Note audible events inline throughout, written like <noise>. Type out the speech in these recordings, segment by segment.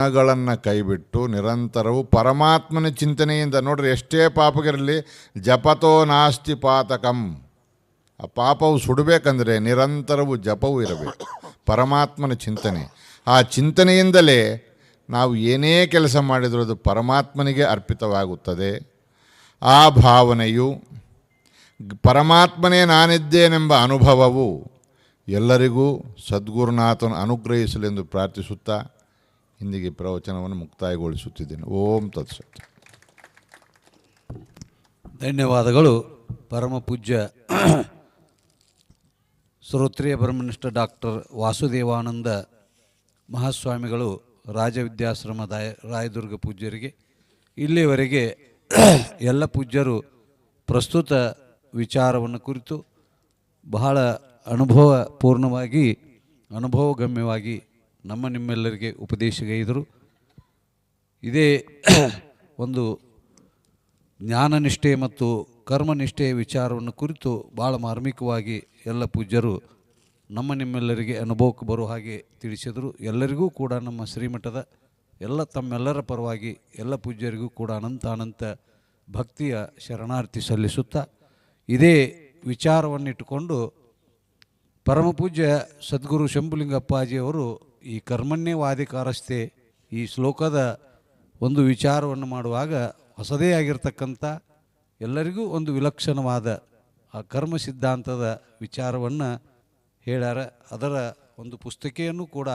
ಗುಣಗಳನ್ನು ಕೈಬಿಟ್ಟು ನಿರಂತರವು ಪರಮಾತ್ಮನ ಚಿಂತನೆಯಿಂದ ನೋಡ್ರಿ ಎಷ್ಟೇ ಪಾಪಗಿರಲಿ ಜಪತೋ ನಾಸ್ತಿ ಪಾತಕಂ. ಆ ಪಾಪವು ಸುಡಬೇಕಂದ್ರೆ ನಿರಂತರವು ಜಪವು ಇರಬೇಕು. ಪರಮಾತ್ಮನ ಚಿಂತನೆ. ಆ ಚಿಂತನೆಯಿಂದಲೇ ನಾವು ಏನೇ ಕೆಲಸ ಮಾಡಿದರೂ ಅದು ಪರಮಾತ್ಮನಿಗೆ ಅರ್ಪಿತವಾಗುತ್ತದೆ. ಆ ಭಾವನೆಯು ಪರಮಾತ್ಮನೇ ನಾನಿದ್ದೇನೆಂಬ ಅನುಭವವು ಎಲ್ಲರಿಗೂ ಸದ್ಗುರುನಾಥನ ಅನುಗ್ರಹಿಸಲೆಂದು ಪ್ರಾರ್ಥಿಸುತ್ತಾ ಇಂದಿಗೆ ಪ್ರವಚನವನ್ನು ಮುಕ್ತಾಯಗೊಳಿಸುತ್ತಿದ್ದೇನೆ. ಓಂ ತತ್ಸತ್. ಧನ್ಯವಾದಗಳು. ಪರಮ ಪೂಜ್ಯ ಶ್ರೋತ್ರಿಯ ಬ್ರಹ್ಮನಿಷ್ಠ ಡಾಕ್ಟರ್ ವಾಸುದೇವಾನಂದ ಮಹಾಸ್ವಾಮಿಗಳು ರಾಜವಿದ್ಯಾಶ್ರಮ ದಾಯ ರಾಯದುರ್ಗ ಪೂಜ್ಯರಿಗೆ. ಇಲ್ಲಿವರೆಗೆ ಎಲ್ಲ ಪೂಜ್ಯರು ಪ್ರಸ್ತುತ ವಿಚಾರವನ್ನು ಕುರಿತು ಬಹಳ ಅನುಭವ ಪೂರ್ಣವಾಗಿ ಅನುಭವಗಮ್ಯವಾಗಿ ನಮ್ಮ ನಿಮ್ಮೆಲ್ಲರಿಗೆ ಉಪದೇಶಗೈದರು ಇದೇ <coughs> ಒಂದು ಜ್ಞಾನನಿಷ್ಠೆ ಮತ್ತು ಕರ್ಮನಿಷ್ಠೆಯ ವಿಚಾರವನ್ನು ಕುರಿತು ಭಾಳ ಮಾರ್ಮಿಕವಾಗಿ ಎಲ್ಲ ಪೂಜ್ಯರು ನಮ್ಮ ನಿಮ್ಮೆಲ್ಲರಿಗೆ ಅನುಭವಕ್ಕೆ ಬರುವ ಹಾಗೆ ತಿಳಿಸಿದರು. ಎಲ್ಲರಿಗೂ ಕೂಡ ನಮ್ಮ ಶ್ರೀಮಠದ ಎಲ್ಲ ತಮ್ಮೆಲ್ಲರ ಪರವಾಗಿ ಎಲ್ಲ ಪೂಜ್ಯರಿಗೂ ಕೂಡ ಅನಂತ ಅನಂತ ಭಕ್ತಿಯ ಶರಣಾರ್ಥಿ ಸಲ್ಲಿಸುತ್ತಾ ಇದೇ ವಿಚಾರವನ್ನಿಟ್ಟುಕೊಂಡು ಪರಮಪೂಜ್ಯ ಸದ್ಗುರು ಶಂಭುಲಿಂಗಪ್ಪಾಜಿಯವರು ಈ ಕರ್ಮಣ್ಯ ವಾದಿಕಾರಸ್ಥೆ ಈ ಶ್ಲೋಕದ ಒಂದು ವಿಚಾರವನ್ನು ಮಾಡುವಾಗ ಹೊಸದೇ ಆಗಿರ್ತಕ್ಕಂಥ ಎಲ್ಲರಿಗೂ ಒಂದು ವಿಲಕ್ಷಣವಾದ ಆ ಕರ್ಮ ಸಿದ್ಧಾಂತದ ವಿಚಾರವನ್ನು ಹೇಳ್ಯಾರ. ಅದರ ಒಂದು ಪುಸ್ತಕೆಯನ್ನು ಕೂಡ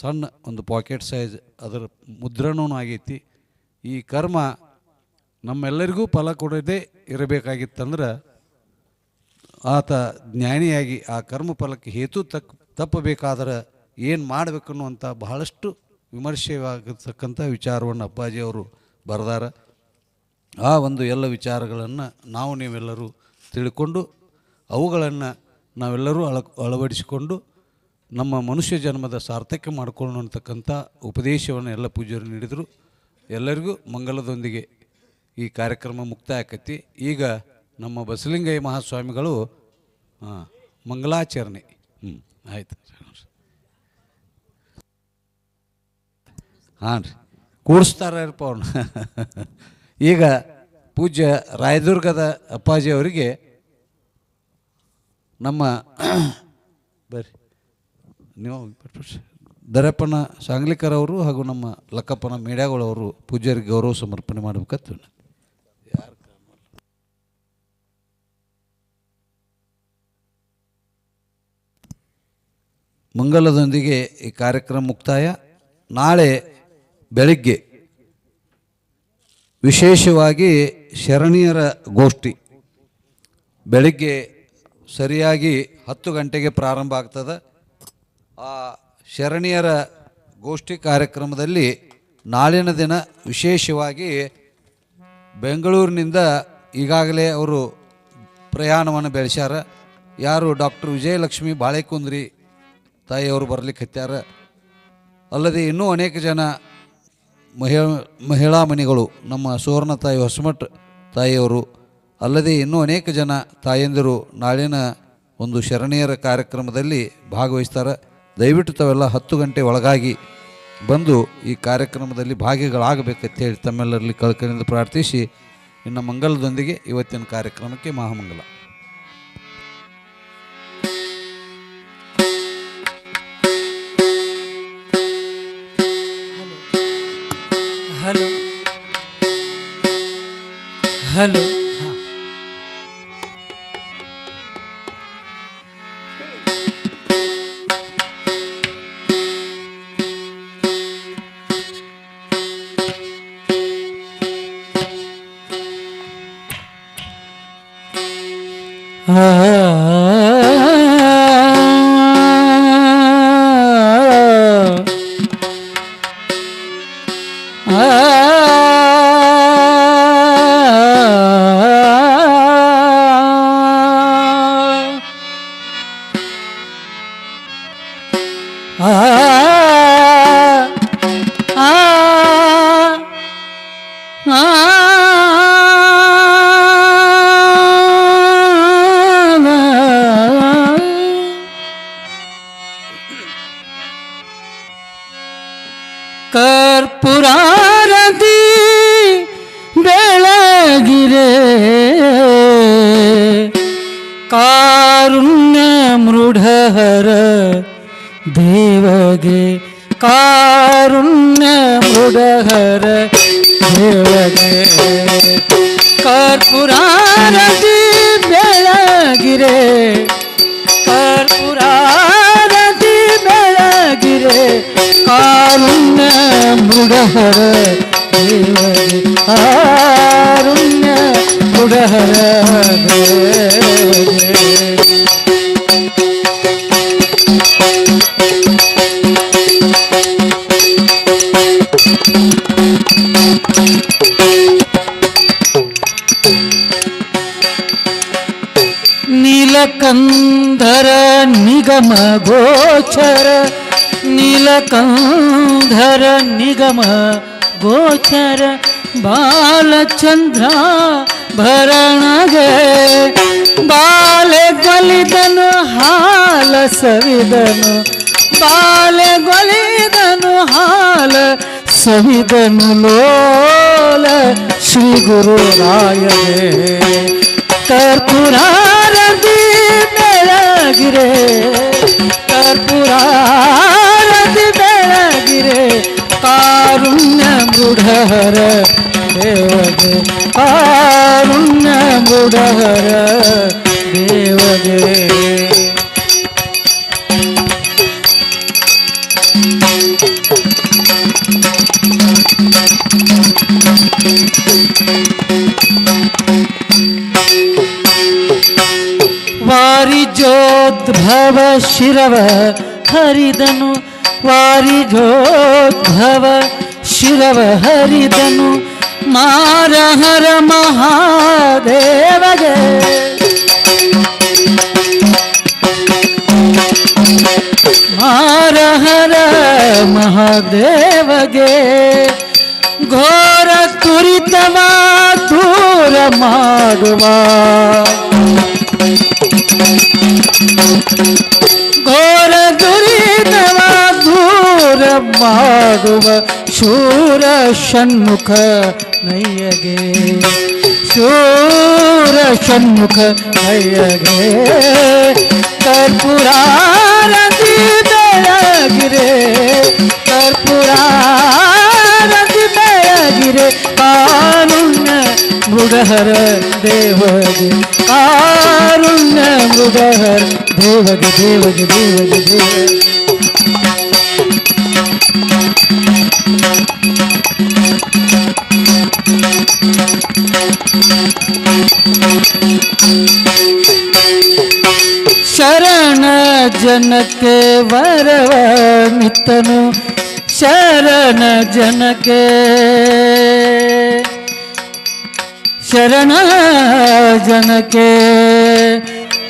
ಸಣ್ಣ ಒಂದು ಪಾಕೆಟ್ ಸೈಜ್ ಅದರ ಮುದ್ರಣವೂ ಆಗೈತಿ. ಈ ಕರ್ಮ ನಮ್ಮೆಲ್ಲರಿಗೂ ಫಲ ಕೊಡದೇ ಇರಬೇಕಾಗಿತ್ತಂದ್ರೆ ಆತ ಜ್ಞಾನಿಯಾಗಿ ಆ ಕರ್ಮ ಫಲಕ್ಕೆ ಹೇತು ತಕ್ ತಪ್ಪಬೇಕಾದ್ರೆ ಏನು ಮಾಡಬೇಕು ಅನ್ನುವಂಥ ಬಹಳಷ್ಟು ವಿಮರ್ಶೆಯಾಗತಕ್ಕಂಥ ವಿಚಾರವನ್ನು ಅಪ್ಪಾಜಿಯವರು ಬರೆದಾರ. ಆ ಒಂದು ಎಲ್ಲ ವಿಚಾರಗಳನ್ನು ನಾವು ನೀವೆಲ್ಲರೂ ತಿಳ್ಕೊಂಡು ಅವುಗಳನ್ನು ನಾವೆಲ್ಲರೂ ಅಳ ಅಳವಡಿಸಿಕೊಂಡು ನಮ್ಮ ಮನುಷ್ಯ ಜನ್ಮದ ಸಾರ್ಥಕ್ಯ ಮಾಡಿಕೊಳ್ಳು ಅಂತಕ್ಕಂಥ ಉಪದೇಶವನ್ನು ಎಲ್ಲ ಪೂಜ್ಯರು ನೀಡಿದರು. ಎಲ್ಲರಿಗೂ ಮಂಗಲದೊಂದಿಗೆ ಈ ಕಾರ್ಯಕ್ರಮ ಮುಕ್ತಾಯ ಆಕತಿ. ಈಗ ನಮ್ಮ ಬಸಲಿಂಗಯ್ಯ ಮಹಾಸ್ವಾಮಿಗಳು ಮಂಗಲಾಚರಣೆ ಹ್ಞೂ ಆಯ್ತು. ಹಾಂ ರೀ. ಕೂಡಿಸ್ತಾರಪ್ಪ ಅವ್ನು ಈಗ ಪೂಜ್ಯ ರಾಯದುರ್ಗದ ಅಪ್ಪಾಜಿ ಅವರಿಗೆ ನಮ್ಮ ಬರ್ರಿ. ನೀವು. ದರಪ್ಪನ ಸಾಂಗ್ಲಿಕರ್ ಅವರು ಹಾಗೂ ನಮ್ಮ ಲಕ್ಕಪ್ಪನ ಮೇಡ್ಯಾಗಳವರು ಪೂಜ್ಯರಿಗೆ ಗೌರವ ಸಮರ್ಪಣೆ ಮಾಡಬೇಕತ್ತು ಮಂಗಲದೊಂದಿಗೆ ಈ ಕಾರ್ಯಕ್ರಮ ಮುಕ್ತಾಯ. ನಾಳೆ ಬೆಳಿಗ್ಗೆ ವಿಶೇಷವಾಗಿ ಶರಣೀಯರ ಗೋಷ್ಠಿ. ಬೆಳಿಗ್ಗೆ ಸರಿಯಾಗಿ ಹತ್ತು ಗಂಟೆಗೆ ಪ್ರಾರಂಭ ಆಗ್ತದೆ. ಆ ಶರಣೀಯರ ಗೋಷ್ಠಿ ಕಾರ್ಯಕ್ರಮದಲ್ಲಿ ನಾಳಿನ ದಿನ ವಿಶೇಷವಾಗಿ ಬೆಂಗಳೂರಿನಿಂದ ಈಗಾಗಲೇ ಅವರು ಪ್ರಯಾಣವನ್ನು ಬೆಳೆಸ್ಯಾರ. ಯಾರು ಡಾಕ್ಟರ್ ವಿಜಯಲಕ್ಷ್ಮಿ ಬಾಳೆಕುಂದ್ರಿ ತಾಯಿಯವರು ಬರಲಿಕ್ಕೆ ಹತ್ಯಾರ. ಅಲ್ಲದೆ ಇನ್ನೂ ಅನೇಕ ಜನ ಮಹಿ ಮಹಿಳಾ ಮಣಿಗಳು ನಮ್ಮ ಸುವರ್ಣ ತಾಯಿ ಹೊಸಮಠ ತಾಯಿಯವರು, ಅಲ್ಲದೆ ಇನ್ನೂ ಅನೇಕ ಜನ ತಾಯಂದಿರು ನಾಳಿನ ಒಂದು ಶರಣೀಯರ ಕಾರ್ಯಕ್ರಮದಲ್ಲಿ ಭಾಗವಹಿಸ್ತಾರೆ. ದಯವಿಟ್ಟು ತಾವೆಲ್ಲ ಹತ್ತು ಗಂಟೆ ಒಳಗಾಗಿ ಬಂದು ಈ ಕಾರ್ಯಕ್ರಮದಲ್ಲಿ ಭಾಗಿಗಳಾಗಬೇಕಂತ ಹೇಳಿ ತಮ್ಮೆಲ್ಲರಲ್ಲಿ ಕಳ್ಕಳಿಂದ ಪ್ರಾರ್ಥಿಸಿ. ಇನ್ನು ಮಂಗಲದೊಂದಿಗೆ ಇವತ್ತಿನ ಕಾರ್ಯಕ್ರಮಕ್ಕೆ ಮಹಾಮಂಗಲ. hello ಕರ್ಪುರಾರತಿ ಬೆಳಗಿರೆ ಕಾರುಣ್ಯ ಮೃಢಹರ ದೇವಗೆ ಕಾರುಣ್ಯ ಮೃಢಹರ ದೇವಗೆ ಕರ್ಪುರಾರತಿ ನಿಗಮ ಗೋಚರ ನೀಲಕಂಧರ ನಿಗಮ ಗೋಚರ ಬಾಲಚಂದ್ರ ಭರಣಗೆ ಬಾಲೆ ಗೊಲಿದನು ಹಾಲ ಸವಿದನು ಬಾಲೆ ಗೊಲಿದನು ಹಾಲ ಸವಿದನು ಲೋಲ ಶ್ರೀ ಗುರು ರಾಯರೇ ಕರ್ಪುರಾರತಿ ಬೆಳಗಿರೆ ಕರ್ಪುರಾರತಿ ಬೆಳಗಿರೆ ಕಾರುಣ್ಯ ಮೃಢಹರ ದೇವಗೆ ಕಾರುಣ್ಯ ಮೃಢಹರ ವಾರಿಜೋದ್ಭವ ಶಿರವ ಹರಿದನು ವಾರಿಜೋದ್ಭವ ಶಿರವ ಹರಿದನು ಮಾರಹರ ಮಹಾದೇವಗೆ ಮಾರಹರ ಮಹಾದೇವಗೆ ಘೋರ ತುರಿತವ ದೂರ ಮಾಡುವ घोर दुरीदवा दूर मारुव शूर षण्मुख नयगे। शूर षण्मुख नयगे। कर्पुरार गिरे कर्पुरार गिरे। कारुण्य मृगहर देवगे आ कारुण्यमृदहर देवग देवग देवग देव शरण जनके वरव नितनु शरण जनके। शरण जनके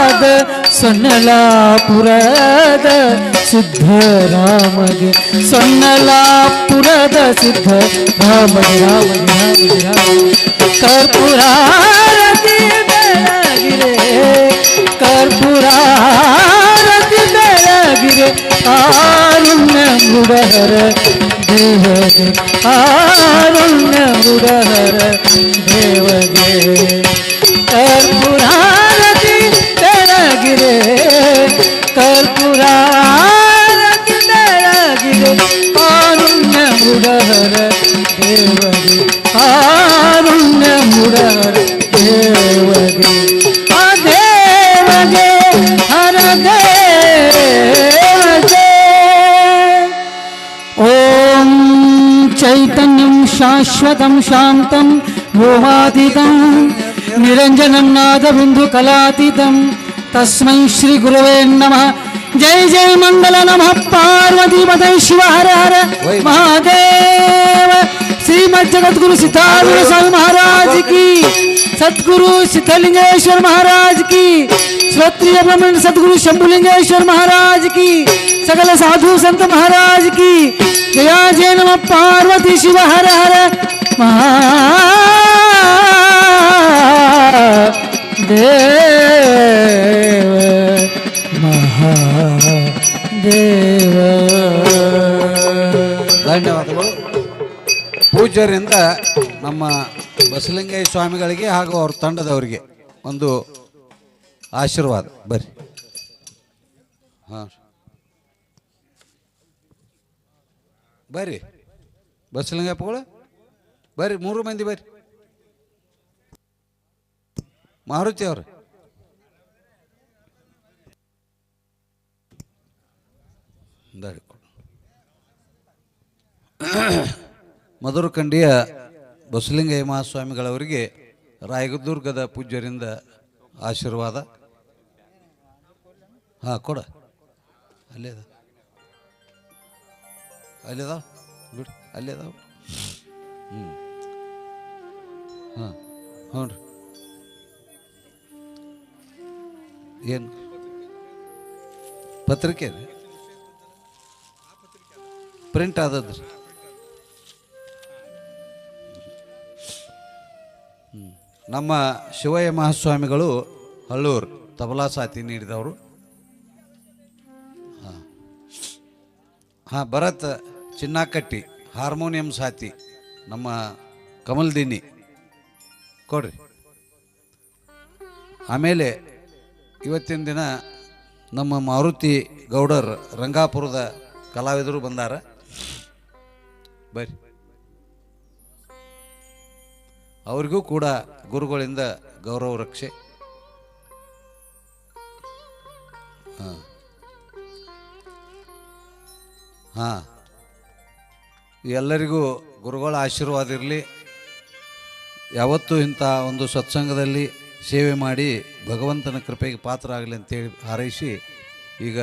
ಸೊನ್ನಲ ಧರೆಯೋಳಧಿಕವಾದ ಸೊನ್ನಲಾಪುರದ ಸಿದ್ಧರಾಮಗೆ ಸೊನ್ನಲಾಪುರದ ಸಿದ್ಧ ರಾಮಗೆ ರಾಮಗೆ ರಾಮಗೆ ರಾಮಗೆ ಕರ್ಪೂರಾರತಿ ಬೆಳಗಿರೆ ಕರ್ಪೂರಾರತಿ ಬೆಳಗಿರೆ ಕಾರುಣ್ಯ ಮೃಡಹರ ದೇವಗೆ ಕಾರುಣ್ಯ ಮೃಡಹರ ದೇವಗೆ ಕರ್ಪೂರಾರತಿ ಕರ್ಪೂರಾರತಿ ಬೆಳಗಿರೆ ಕಾರುಣ್ಯ ಮೃಡಹರ ದೇವಗೆ ಕಾರುಣ್ಯ ಮುಡರ ದೇವಗೆ ಆ ದೇವಗೆ ಹರ ದೇವಗೆ ಓಂ ಚೈತನ್ಯಂ ಶಾಶ್ವತಂ ಶಾಂತಂ ವ್ಯೋಮಾತೀತಂ ನಿರಂಜನಂ ನಾದಬಿಂದು ಕಲಾತೀತಂ तस्म श्री श्रीगुरवे नम। जय जय मंगल नम। पार्वती मत शिव हर हर। महादेव। श्रीमद जगद्गुरु सिद्धार्थ स्वामी महाराज की। सदगुरु सिद्धलिंगेश्वर महाराज की। श्रोत्रिय ब्रह्मण सदगुरु शंभुलिंगेश्वर महाराज की। सकल साधु संत महाराज की। जया जय नम। पार्वती शिव हर हर। महादेव। ಧನ್ಯವಾದಗಳು. ಪೂಜ್ಯರಿಂದ ನಮ್ಮ ಬಸಲಿಂಗಯ್ಯ ಸ್ವಾಮಿಗಳಿಗೆ ಹಾಗೂ ಅವ್ರ ತಂಡದವರಿಗೆ ಒಂದು ಆಶೀರ್ವಾದ. ಬರ್ರಿ. ಹಾಂ. ಬರ್ರಿ. ಬಸಲಿಂಗಪ್ಪಗಳು, ಬರ್ರಿ, ಮೂರು ಮಂದಿ ಬರ್ರಿ. ಮಾರುತಿ ಅವ್ರ. ದಾರಿ. ಕೊಡು. ಮಧುರಖಂಡಿಯ ಬಸಲಿಂಗಯ್ಯ ಮಹಾಸ್ವಾಮಿಗಳವರಿಗೆ ರಾಯದುರ್ಗದ ಪೂಜ್ಯರಿಂದ ಆಶೀರ್ವಾದ. ಹಾಂ, ಕೊಡ. ಅಲ್ಲೇ ಅದ ಅಲ್ಲೇ ಅದಾವ? ಬಿಡು, ಅಲ್ಲೇ ಅದಾವ. ಹ್ಞೂ ಹಾಂ ಹ್ಞೂ ರೀ ಏನು? ಪತ್ರಿಕೆ ರೀ? ಪ್ರಿಂಟ್ ಆದದ್ರಿ. ನಮ್ಮ ಶಿವಯ್ಯ ಮಹಾಸ್ವಾಮಿಗಳು ಹಳ್ಳೂರು ತಬಲಾ ಸಾತಿ ನೀಡಿದವರು. ಹಾಂ. ಹಾಂ, ಭರತ್ ಚಿನ್ನಾಕಟ್ಟಿ, ಹಾರ್ಮೋನಿಯಂ ಸಾತಿ, ನಮ್ಮ ಕಮಲ್ದಿನಿ. ಕೊಡ್ರಿ. ಆಮೇಲೆ ಇವತ್ತಿನ ದಿನ ನಮ್ಮ ಮಾರುತಿ ಗೌಡರ್ ರಂಗಾಪುರದ ಕಲಾವಿದರು ಬಂದಾರ. ಬರ್ರಿ ಅವರಿಗೂ ಕೂಡ ಗುರುಗಳಿಂದ ಗೌರವ ರಕ್ಷೆ. ಹಾಂ. ಹಾಂ. ಎಲ್ಲರಿಗೂ ಗುರುಗಳ ಆಶೀರ್ವಾದ ಇರಲಿ. ಯಾವತ್ತೂ ಇಂಥ ಒಂದು ಸತ್ಸಂಗದಲ್ಲಿ ಸೇವೆ ಮಾಡಿ ಭಗವಂತನ ಕೃಪೆಗೆ ಪಾತ್ರ ಆಗಲಿ ಅಂತೇಳಿ ಹಾರೈಸಿ ಈಗ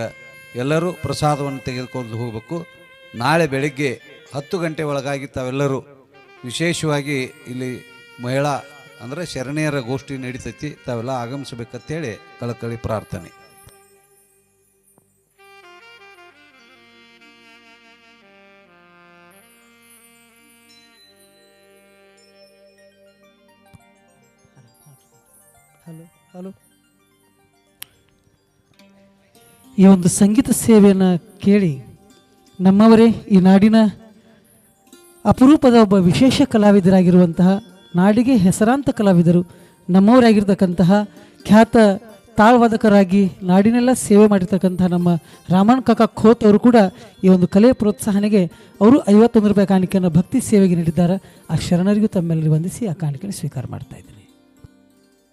ಎಲ್ಲರೂ ಪ್ರಸಾದವನ್ನು ತೆಗೆದುಕೊಂಡು ಹೋಗಬೇಕು. ನಾಳೆ ಬೆಳಗ್ಗೆ ಹತ್ತು ಗಂಟೆ ಒಳಗಾಗಿ ತಾವೆಲ್ಲರೂ ವಿಶೇಷವಾಗಿ ಇಲ್ಲಿ ಮಹಿಳಾ ಅಂದರೆ ಶರಣೆಯರ ಗೋಷ್ಠಿ ನಡೀತೈತಿ, ತಾವೆಲ್ಲ ಆಗಮಿಸಬೇಕಂತೇಳಿ ಕಳಕಳಿ ಪ್ರಾರ್ಥನೆ. Hello hello. ಈ ಒಂದು ಸಂಗೀತ ಸೇವೆಯನ್ನು ಕೇಳಿ ನಮ್ಮವರೇ, ಈ ನಾಡಿನ ಅಪರೂಪದ ಒಬ್ಬ ವಿಶೇಷ ಕಲಾವಿದರಾಗಿರುವಂತಹ ನಾಡಿಗೆ ಹೆಸರಾಂತ ಕಲಾವಿದರು. ನಮ್ಮವರಾಗಿರ್ತಕ್ಕಂತಹ ಖ್ಯಾತ ತಾಳ್ವಾದಕರಾಗಿ ನಾಡಿನೆಲ್ಲ ಸೇವೆ ಮಾಡಿರ್ತಕ್ಕಂತಹ ನಮ್ಮ ರಾಮನ್ ಕಾಕಾ ಖೋತ್ ಅವರು ಕೂಡ ಈ ಒಂದು ಕಲೆ ಪ್ರೋತ್ಸಾಹನೆಗೆ ಅವರು ಐವತ್ತೊಂದು ರೂಪಾಯಿ ಕಾಣಿಕೆಯನ್ನು ಭಕ್ತಿ ಸೇವೆಗೆ ನೀಡಿದ್ದಾರೆ. ಆ ಶರಣರಿಗೂ ತಮ್ಮೆಲ್ಲರಿಗೂ ವಂದಿಸಿ ಆ ಕಾಣಿಕೆಯನ್ನು ಸ್ವೀಕಾರ ಮಾಡ್ತಾ ಇದ್ದೀನಿ.